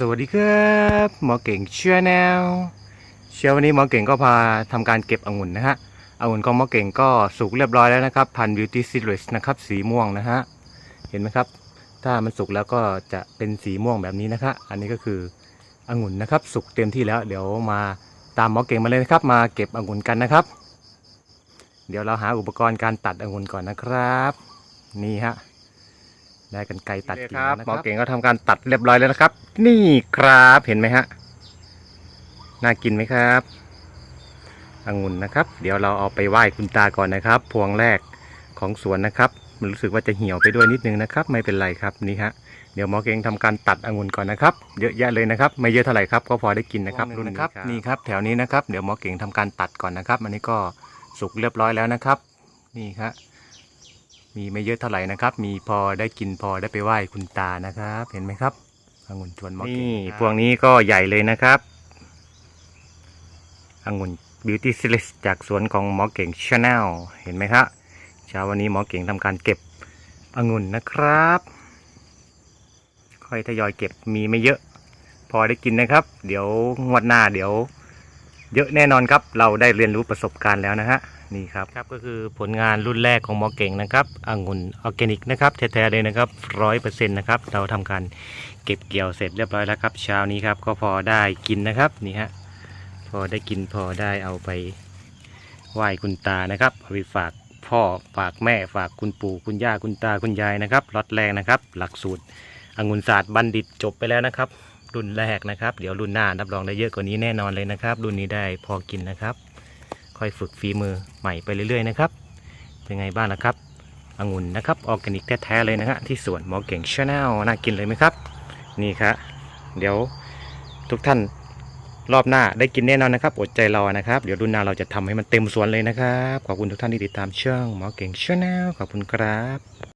สวัสดีครับหมอเก่งเชื่อแนวเช้าวันนี้หมอเก่งก็พาทำการเก็บองุ่นนะฮะองุ่นของหมอเก่งก็สุกเรียบร้อยแล้วนะครับ พันบิวตี้ซีรีสนะครับสีม่วงนะฮะเห็นไหมครับ ถ้ามันสุกแล้วก็จะเป็นสีม่วงแบบนี้นะคะอันนี้ก็คือองุ่นนะครับ สุกเต็มที่แล้ว เดี๋ยวมาตามหมอเก่งมาเลยนะครับ มาเก็บองุ่นกันนะครับ เดี๋ยวเราหาอุปกรณ์การตัดองุ่นก่อนนะครับ นี่ฮะ ได้กันไกรตัดกิ่งแล้วนะครับหมอเก่งก็ทำการตัดเรียบร้อยแล้วนะครับ นี่ครับเห็นไหมฮะน่ากินไหมครับองุ่นนะครับ เดี๋ยวเราเอาไปไหว้คุณตาก่อนนะครับ พวงแรกของสวนนะครับ มันรู้สึกว่าจะเหี่ยวไปด้วยนิดนึงนะครับ ไม่เป็นไรครับนี่ฮะเดี๋ยวหมอเก่งทำการตัดองุ่นก่อนนะครับ เยอะแยะเลยนะครับ ไม่เยอะเท่าไหร่ครับก็พอได้กินนะครับรุ่นนี้ครับนี่ครับ แถวนี้นะครับเดี๋ยวหมอเก่งทำการตัดก่อนนะครับ อันนี้ก็สุกเรียบร้อยแล้วนะครับ นี่ครับ มีไม่เยอะเท่าไหร่นะครับ มีพอได้กินพอได้ไปไหว้คุณตานะครับ เห็นไหมครับองุ่นชวนมอเก่งนี่พวงนี้ก็ใหญ่เลยนะครับองุ่น Beauty s l i s จากสวนของหมอเก่งชาแนลเห็นไหมครับเช้าวันนี้หมอเก่งทำการเก็บองุ่นนะครับ ค่อยทยอยเก็บมีไม่เยอะ พอได้กินนะครับ เดี๋ยวงวดหน้าเดี๋ยว เยอะแน่นอนครับ เราได้เรียนรู้ประสบการณ์แล้วนะฮะ นี่ครับครับก็คือผลงานรุ่นแรกของหมอเก่งนะครับองุ่นออร์แกนิกนะครับแท้ๆเลยนะครับร้อยเปอร์เซ็นต์นะครับเราทำการเก็บเกี่ยวเสร็จเรียบร้อยแล้วครับ เช้านี้ครับก็พอได้กินนะครับนี่ฮะพอได้กินพอได้เอาไปไหว้คุณตานะครับเอาไปฝากพ่อฝากแม่ฝากคุณปู่คุณย่าคุณตาคุณยายนะครับล็อตแรกนะครับ หลักสูตรองุ่นศาสตร์บัณฑิตจบไปแล้วนะครับ รุ่นแรกนะครับ เดี๋ยวรุ่นหน้ารับรองได้เยอะกว่านี้แน่นอนเลยนะครับ รุ่นนี้ได้พอกินนะครับ ค่อยฝึกฝีมือใหม่ไปเรื่อยๆนะครับ เป็นไงบ้างนะครับองุ่นนะครับออร์แกนิกแท้ๆเลยนะฮะที่สวนหมอเก่งชาแนลน่ากินเลยไหมครับ นี่ครับเดี๋ยวทุกท่านรอบหน้าได้กินแน่นอนนะครับ อดใจรอนะครับ เดี๋ยวรุ่นหน้าเราจะทำให้มันเต็มสวนเลยนะครับ ขอบคุณทุกท่านที่ติดตามช่องหมอเก่งชาแนลขอบคุณครับ